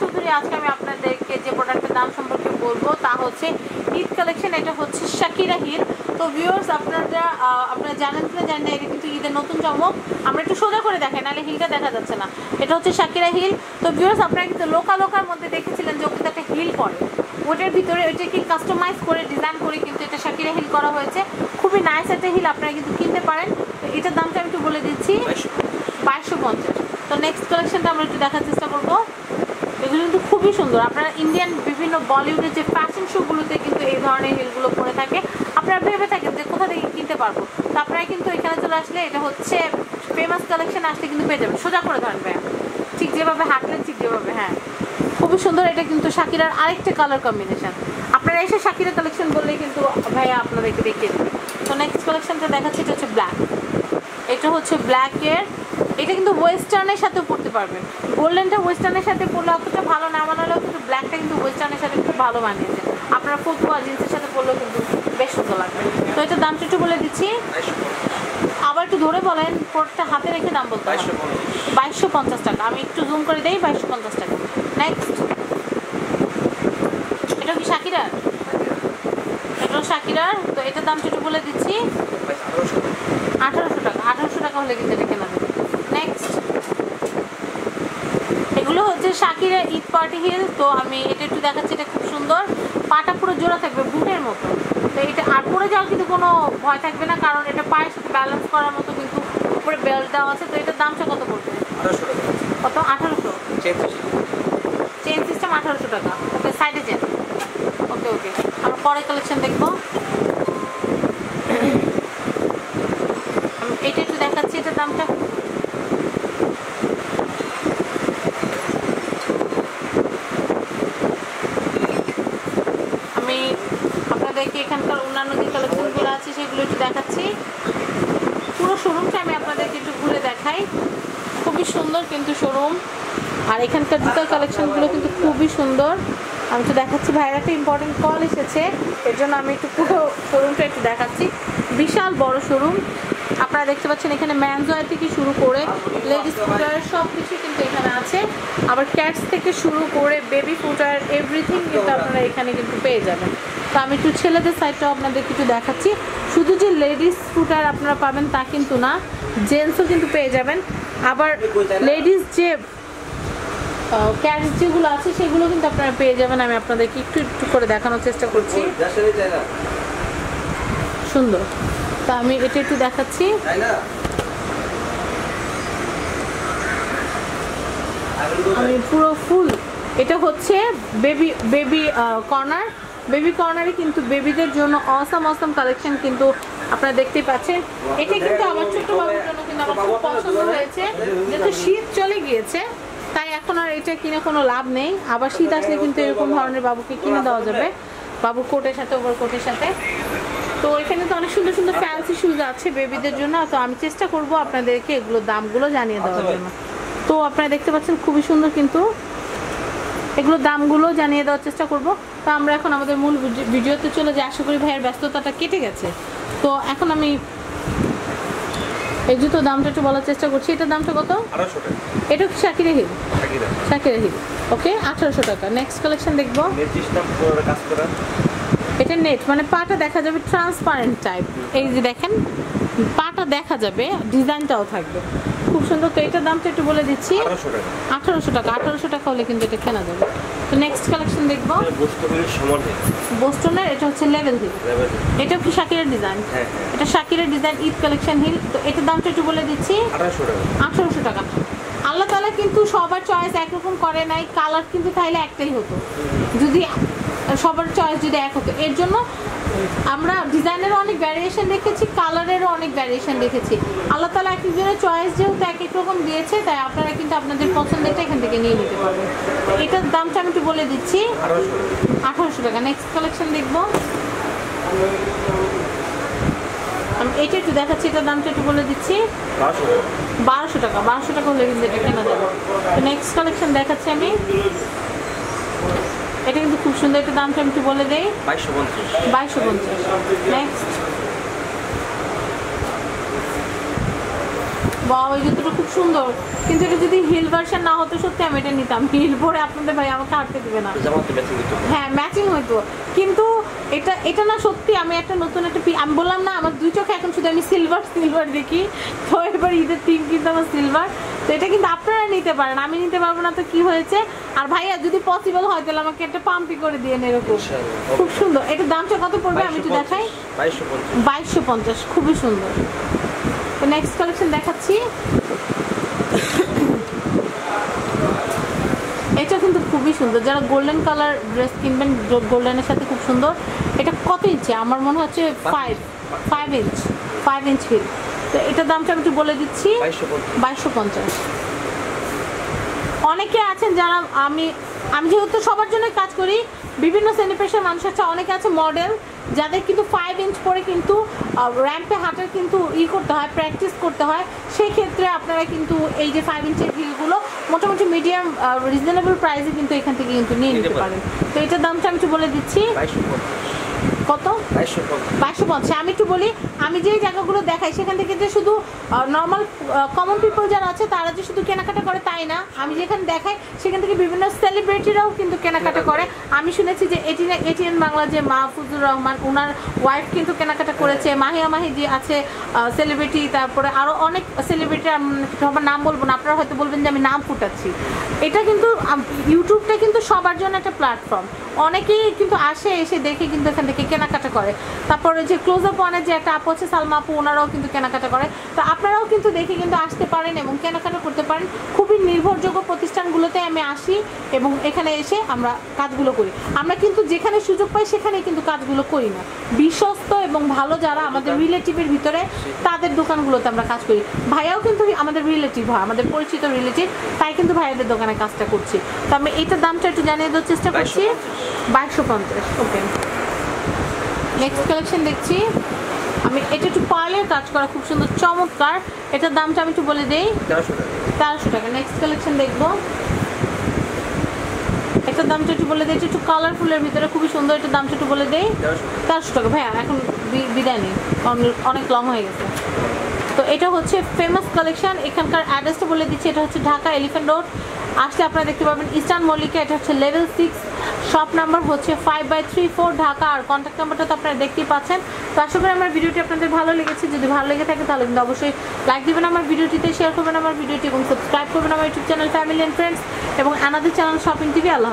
চৌধুরী আজকে আমি আপনাদেরকে যে প্রোডাক্টের দাম সম্পর্কে বলব তা হচ্ছে ঈদ কালেকশন এটা হচ্ছে শাকিরা হিল তো ভিউয়ার্স আপনারা আপনারা জানেন কিনা জানেন এটা কিন্তু ঈদের নতুন চমক। আমরা একটু সোজা করে দেখাই নাহলে হিলটা দেখা যাচ্ছে না। এটা হচ্ছে শাকিরা হিল। তো ভিউয়ার্স আপনারা কিন্তু লোকা লোকার মধ্যে দেখেছিলেন যে ওখানে একটা হিল পরে ওটার ভিতরে ওইটা কি কাস্টমাইজ করে ডিজাইন করে কিন্তু এটা শাকিরা হিল করা হয়েছে। খুবই নাইস একটা হিল আপনারা কিন্তু কিনতে পারেন। তো এটার দামটা আমি একটু বলে দিচ্ছি। বাইশশো পঞ্চাশ। তো নেক্সট কালেকশনটা আমরা একটু দেখার চেষ্টা করব। এগুলো কিন্তু খুবই সুন্দর। আপনারা ইন্ডিয়ান বিভিন্ন বলিউডের যে ফ্যাশন শোগুলোতে কিন্তু এই ধরনের হিলগুলো পরে থাকে। আপনারা ভেবে থাকেন যে কোথা থেকে কিনতে পারব। তো আপনারা কিন্তু এখানে চলে আসলে এটা হচ্ছে ফেমাস কালেকশন আসলে কিন্তু পেয়ে যাবেন। সোজা করে ভাইয়া। ঠিক যেভাবে হাঁটলেন, ঠিক যেভাবে হ্যাঁ। খুবই সুন্দর এটা কিন্তু শাকিরার আরেকটা কালার কম্বিনেশন আপনারা এসে শাকিরা কালেকশন বললেই কিন্তু ভাইয়া আপনাদেরকে দেখিয়ে দেবে। তো নেক্সট কালেকশনটা দেখাচ্ছে, এটা হচ্ছে ব্ল্যাক এটা হচ্ছে ব্ল্যাকের এটা কিন্তু ওয়েস্টার্নের সাথে পড়তে পারবেন গোল্ডেনটা ওয়েস্টার্নের সাথে পরলে অতটা ভালো না মানালেও কিন্তু ব্ল্যাকটা কিন্তু ওয়েস্টার্নের সাথে খুব ভালো মানিয়েছে আপনার ফতুয়া জিন্সের সাথে পরলেও কিন্তু বেশ সুন্দর লাগবে। তো এটা দামটা একটু বলে দিচ্ছি। আবার একটু ধরে বলেন প্রোডাক্টটা হাতে রেখে দাম বলতে হবে। বাইশশো পঞ্চাশ টাকা। আমি একটু জুম করে দিই, বাইশশো পঞ্চাশ টাকা। নেক্সট এটা কি শাকিরার এটা শাকিরার তো এটার দামটা একটু বলে দিচ্ছি। আঠারোশো টাকা। আঠারোশো টাকা হলে কিন্তু এটা কেনা যাবে নেক্সট এগুলো হচ্ছে শাকিরা ঈদ পার্টি হিল তো আমি এটা একটু দেখাচ্ছি এটা খুব সুন্দর। পাটা পুরো জোড়া থাকবে বুটের মতো। তো এটা আর পরে যাওয়ার কিন্তু কোনো ভয় থাকবে না কারণ এটা পায়ের সাথে ব্যালেন্স করার মতো কিন্তু উপরে বেল্ট দেওয়া আছে তো এটার দামটা কত পড়বে? কত? আঠারোশো? চেন সিস্টেম আঠারোশো টাকা। ওকে সাইডে চেন ওকে ওকে। আমরা পরে কালেকশন দেখব। আমি এটা একটু দেখাচ্ছি এটার দামটা আমি আপনাদেরকে এখানকার অন্যান্য যে কালেকশনগুলো আছে সেগুলো একটু দেখাচ্ছি পুরো শোরুমটা আমি আপনাদেরকে একটু ঘুরে দেখাই খুবই সুন্দর কিন্তু শোরুম আর এখানকার জুতার কালেকশনগুলো কিন্তু খুবই সুন্দর। আমি তো দেখাচ্ছি, ভাইয়ের একটা ইম্পর্টেন্ট কল এসেছে। এর জন্য আমি একটু পুরো শোরুমটা একটু দেখাচ্ছি। বিশাল বড় শোরুম আপনারা দেখতে পাচ্ছেন এখানে ম্যানজয় থেকে শুরু করে লেডিস ফুটার সব কিছু কিন্তু এখানে আছে। আবার ক্যাটস থেকে শুরু করে বেবি ফুটার এভরিথিং কিন্তু আপনারা এখানে কিন্তু পেয়ে যাবেন। তো আমি একটু ছেলেদের সাইডটাও আপনাদের একটু দেখাচ্ছি। শুধু যে লেডিস ফুটার আপনারা পাবেন তা কিন্তু না। জেন্টসও কিন্তু পেয়ে যাবেন। আবার লেডিস যে ক্যারেট যেগুলো আছে, সেগুলো কিন্তু আপনারা পেয়ে যাবেন। আমি আপনাদেরকে একটু একটু করে দেখানোর চেষ্টা করছি। সুন্দর। তা আমি এটা একটু দেখাচ্ছি। আমি পুরো ফুল। এটা হচ্ছে বেবি বেবি কর্নার। বেবি কর্নারে কিন্তু বেবিদের জন্য অসম অসম কালেকশন কিন্তু আপনারা দেখতেই পাচ্ছেন। এটা কিন্তু আমার ছোট্ট বাবুর জন্য কিন্তু আমার খুব পছন্দ হয়েছে। যেহেতু শীত চলে গিয়েছে, তাই এখন আর এটা কিনে কোনো লাভ নেই। আবার শীত আসলে কিন্তু এরকম ধরনের বাবুকে কিনে দেওয়া যাবে। বাবু কোটের সাথে, ওভার কোটের সাথে। তো এখানে তো অনেক সুন্দর সুন্দর ফ্যান্সি শুজ আছে বেবিদের জন্য। তো আমি চেষ্টা করব আপনাদেরকে এগুলো দামগুলো জানিয়ে দেওয়ার জন্য। তো আপনারা দেখতে পাচ্ছেন খুবই সুন্দর কিন্তু এগুলো দামগুলো জানিয়ে দেওয়ার চেষ্টা করব। তো আমরা এখন আমাদের মূল ভিডিওতে চলে যাই। আশা করি ভাইয়ের ব্যস্ততাটা কেটে গেছে। তো এখন আমি এই জুতোর দামটা একটু বলার চেষ্টা করছি। এটার দামটা কত? এটা কি শাকিরে হিল। শাকিরে হিল। ওকে আঠারোশো টাকা। নেক্সট কালেকশন দেখব। এটা নেট মানে পাটা দেখা যাবে ট্রান্সপারেন্ট টাইপ এই যে দেখেন পাটা দেখা যাবে ডিজাইনটাও থাকবে। খুব সুন্দর তো এটার দামটা একটু বলে দিচ্ছি। আঠারোশো টাকা। আঠারোশো টাকা হলে কিন্তু এটা কেনা যাবে। তো নেক্সট কালেকশন দেখব। বোস্টনের এটা হচ্ছে লেভেল হিল। এটা কি শাকিরের ডিজাইন? হ্যাঁ, এটা শাকিরের ডিজাইন ঈদ কালেকশন হিল। তো এটার দামটা একটু বলে দিচ্ছি। আঠারোশো টাকা। আল্লাহ তালা কিন্তু সবার চয়েস একরকম করে নাই কালার কিন্তু তাইলে একটাই হতো। যদি সবার চয়েস যদি এক হতো। এর জন্য আমরা ডিজাইনেরও অনেক ভ্যারিয়েশন রেখেছি কালারেরও অনেক ভ্যারিয়েশন রেখেছি আল্লাহ তালা এক একজনের চয়েস যেহেতু এক এক রকম দিয়েছে তাই আপনারা কিন্তু আপনাদের পছন্দেরটা এখান থেকে নিয়ে নিতে পারবেন। এটার দামটা আমি একটু বলে দিচ্ছি। আঠারোশো টাকা। নেক্সট কালেকশন দেখব। আমি এটা একটু দেখাচ্ছি এটার দামটা একটু বলে দিচ্ছি। বারোশো টাকা। বারোশো টাকা হলে কিন্তু এটা কেনা যাবে। নেক্সট কালেকশন দেখাচ্ছি আমি। এটা কিন্তু খুব সুন্দর একটা দামটা আমি একটু বলে দেই। বাইশশো পঞ্চাশ। বাইশশো পঞ্চাশ। নেক্সট বা ওই জুতোটা খুব সুন্দর। কিন্তু এটা যদি হিল ভার্সন না হতো সত্যি আমি এটা নিতাম। হিল পরে আপনাদের ভাই আমাকে হাঁটতে দেবে না। হ্যাঁ ম্যাচিং হইতো। কিন্তু এটা এটা না সত্যি আমি একটা নতুন একটা আমি বললাম না আমার দুই চোখে এখন শুধু আমি সিলভার সিলভার দেখি। তো এবার ঈদের থিম কিন্তু আমার সিলভার তো এটা কিন্তু আপনারা নিতে পারেন আমি নিতে পারব না তো কি হয়েছে? আর ভাইয়া যদি পসিবল হয় তাহলে আমাকে একটা পাম্পি করে দিয়ে এরকম। খুব সুন্দর। এটা দামটা কত পড়বে? আমি একটু দেখাই। 2250 বাইশশো পঞ্চাশ খুবই সুন্দর। তো নেক্সট কালেকশন দেখাচ্ছি। এটা কিন্তু খুবই সুন্দর। যারা গোল্ডেন কালার ড্রেস কিনবেন গোল্ডেনের সাথে খুব সুন্দর। এটা কত ইঞ্চি আমার মনে হচ্ছে five five inch five inch heel তো এটার দামটা আমি একটু বলে দিচ্ছি। 2250 বাইশশো পঞ্চাশ। অনেকে আছেন যারা আমি আমি যেহেতু সবার জন্য কাজ করি বিভিন্ন শ্রেণি পেশার মানুষ আছে অনেকে আছে মডেল যাদের কিন্তু ফাইভ ইঞ্চ পরে কিন্তু র্যাম্পে হাঁটার কিন্তু ই করতে হয় প্র্যাকটিস করতে হয় সেই ক্ষেত্রে আপনারা কিন্তু এই যে ফাইভ ইঞ্চের হিলগুলো মোটামুটি মিডিয়াম রিজনেবল প্রাইসে কিন্তু এখান থেকে কিন্তু নিয়ে নিতে পারেন। তো এটার দামটা আমি একটু বলে দিচ্ছি। 2250 কত? 2250 বাইশশো পঞ্চাশ। আমি একটু বলি আমি যে জায়গাগুলো দেখাই সেখান থেকে যে শুধু নর্মাল কমন পিপল যারা আছে তারা যে শুধু কেনাকাটা করে তাই না। আমি যেখানে দেখাই সেখান থেকে বিভিন্ন সেলিব্রিটিরাও কিন্তু কেনাকাটা করে। আমি শুনেছি যে এটিএন এটিএন বাংলা যে মাহফুজুর রহমান ওনার ওয়াইফ কিন্তু কেনাকাটা করেছে। মাহিয়া মাহি যে আছে সেলিব্রিটি তারপরে আরও অনেক সেলিব্রিটি সবার নাম বলব না আপনারা হয়তো বলবেন যে আমি নাম ফুটাচ্ছি। এটা কিন্তু ইউটিউবটা কিন্তু সবার জন্য একটা প্ল্যাটফর্ম অনেকেই কিন্তু আসে এসে দেখে কিন্তু এখান থেকে কেনাকাটা করে। তারপরে যে ক্লোজ আপ ওয়ানের যে একটা আপু আছে সালমা আপু ওনারাও কিন্তু কেনাকাটা করে। তো আপনারাও কিন্তু দেখে কিন্তু আসতে পারেন এবং কেনাকাটা করতে পারেন। খুবই নির্ভরযোগ্য প্রতিষ্ঠানগুলোতে আমি আসি এবং এখানে এসে আমরা কাজগুলো করি। আমরা কিন্তু যেখানে সুযোগ পাই সেখানে কিন্তু কাজগুলো করি না। বিশ্বস্ত এবং ভালো যারা আমাদের রিলেটিভের ভিতরে তাদের দোকানগুলোতে আমরা কাজ করি। ভাইয়াও কিন্তু আমাদের রিলেটিভ হয় আমাদের পরিচিত রিলেটিভ তাই কিন্তু ভাইয়াদের দোকানে কাজটা করছি। তো আমি এইটার দামটা একটু জানিয়ে দেওয়ার চেষ্টা করছি। বাইশশো পঞ্চাশ ওকে নেক্সট কালেকশন দেখছি। আমি এটা একটু পার্লের কাজ করা খুব সুন্দর চমৎকার। এটার দামটা আমি একটু বলে দিই। 1300 টাকা। তেরোশো টাকা। নেক্সট কালেকশন দেখব। এটার দামটা একটু বলে দিই। একটু কালারফুলের ভিতরে খুবই সুন্দর। এটার দামটা একটু বলে দেই। তেরোশো টাকা। ভাইয়া এখন বিদায় নেই। অনেক লং হয়ে গেছে। তো এটা হচ্ছে ফেমাস কালেকশন এখানকার অ্যাড্রেসটা বলে দিচ্ছি। এটা হচ্ছে ঢাকা এলিফ্যান্ট রোড আসলে আপনারা দেখতে পাবেন ইস্টার্ন মল্লিকা এটা হচ্ছে লেভেল সিক্স শপ নাম্বার হচ্ছে five by three four Dhaka R contact নাম্বারটা তো আপনারা দেখতেই পাচ্ছেন। তো আশা করি আমার ভিডিওটি আপনাদের ভালো লেগেছে। যদি ভালো লেগে থাকে তাহলে কিন্তু অবশ্যই লাইক দেবেন আমার ভিডিওটিতে শেয়ার করবেন আমার ভিডিওটি এবং সাবস্ক্রাইব করবেন আমার YouTube channel family and friends এবং আনাদের চ্যানেল শপিং টিভি আল্লাহ।